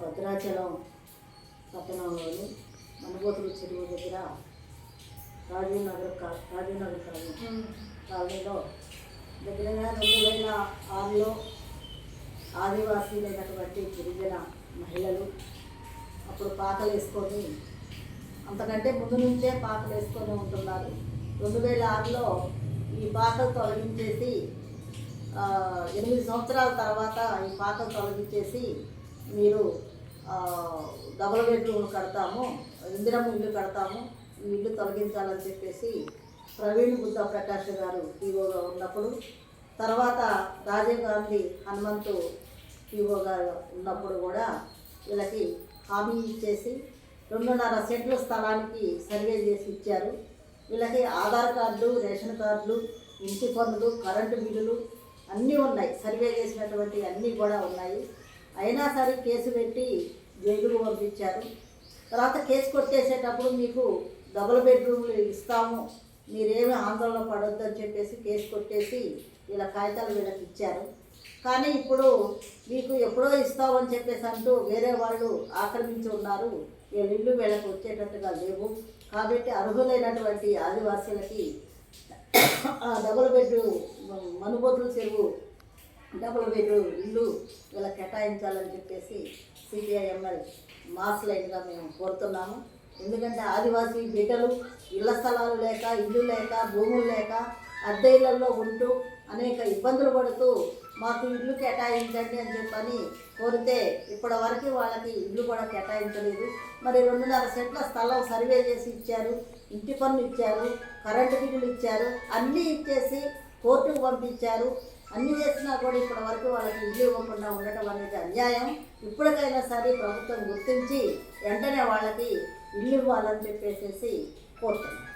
భద్రాచలం పట్టణంలోని మనబోతుల చెరువు దగ్గర రాజీవ్ నగర్ కా రాజీవ్ నగర్ కాలనీ కాలనీలో దగ్గరగా రెండు వేల ఆరులో ఆదివాసీలైనటువంటి గిరిజన మహిళలు అప్పుడు పాకలు వేసుకొని అంతకంటే ముందు నుంచే పాకలు వేసుకొని ఉంటున్నారు. రెండు వేల ఆరులో ఈ పాకలు తొలగించేసి ఎనిమిది సంవత్సరాల తర్వాత ఈ పాకలు తొలగించేసి మీరు ఆ, డబుల్ బెడ్రూమ్ కడతాము ఇందిరమ్మ ఇల్లు కడతాము ఈ ఇల్లు తొలగించాలని చెప్పేసి ప్రవీణ్ బుద్ధ ప్రకాష్ గారు ఈవోగా ఉన్నప్పుడు తర్వాత రాజీవ్ గాంధీ హనుమంతు ఈవో గారు ఉన్నప్పుడు కూడా వీళ్ళకి హామీ ఇచ్చేసి రెండున్నర సెంట్ల స్థలానికి సర్వే చేసి ఇచ్చారు. వీళ్ళకి ఆధార్ కార్డులు రేషన్ కార్డులు ఇంటి పనులు కరెంటు బిల్లులు అన్నీ ఉన్నాయి. సర్వే చేసినటువంటి అన్నీ కూడా ఉన్నాయి. అయినా సరే కేసు పెట్టి జైలుకు పంపించారు. తర్వాత కేసు కొట్టేసేటప్పుడు మీకు డబుల్ బెడ్రూమ్లు ఇస్తాము మీరేమి ఆందోళన పడొద్దు అని చెప్పేసి కేసు కొట్టేసి ఇలా కాగితాలు వీళ్ళకి ఇచ్చారు. కానీ ఇప్పుడు మీకు ఎప్పుడో ఇస్తామని చెప్పేసి అంటూ వేరే వాళ్ళు ఆక్రమించి ఉన్నారు. వీళ్ళ ఇల్లు వీళ్ళకి వచ్చేటట్టుగా లేవు. కాబట్టి అర్హులైనటువంటి ఆదివాసులకి ఆ డబుల్ బెడ్ మనుబోతుల చెరువు డబుల్ బెడ్రూమ్ ఇల్లు ఇలా కేటాయించాలని చెప్పేసి సిపిఐఎంఎల్ మాస్ లైన్గా మేము కోరుతున్నాము. ఎందుకంటే ఆదివాసీ బిడ్డలు ఇళ్ళ స్థలాలు లేక ఇల్లు లేక భూములు లేక అద్దె ఇళ్ళలో ఉంటూ అనేక ఇబ్బందులు పడుతూ మాకు ఇల్లు కేటాయించండి అని చెప్పని కోరితే ఇప్పటి వరకు వాళ్ళకి ఇల్లు కూడా కేటాయించలేదు. మరి రెండున్నర సెంట్ల స్థలం సర్వే చేసి ఇచ్చారు ఇంటి పన్ను ఇచ్చారు కరెంటు బిల్లులు ఇచ్చారు అన్నీ ఇచ్చేసి కోర్టుకు పంపించారు. అన్ని చేసినా కూడా ఇప్పటి వరకు వాళ్ళకి ఇల్లు ఇవ్వకుండా ఉండటం అనేది అన్యాయం. ఇప్పటికైనా సరే ప్రభుత్వం గుర్తించి వెంటనే వాళ్ళకి ఇల్లు ఇవ్వాలని చెప్పేసి కోరుతున్నాను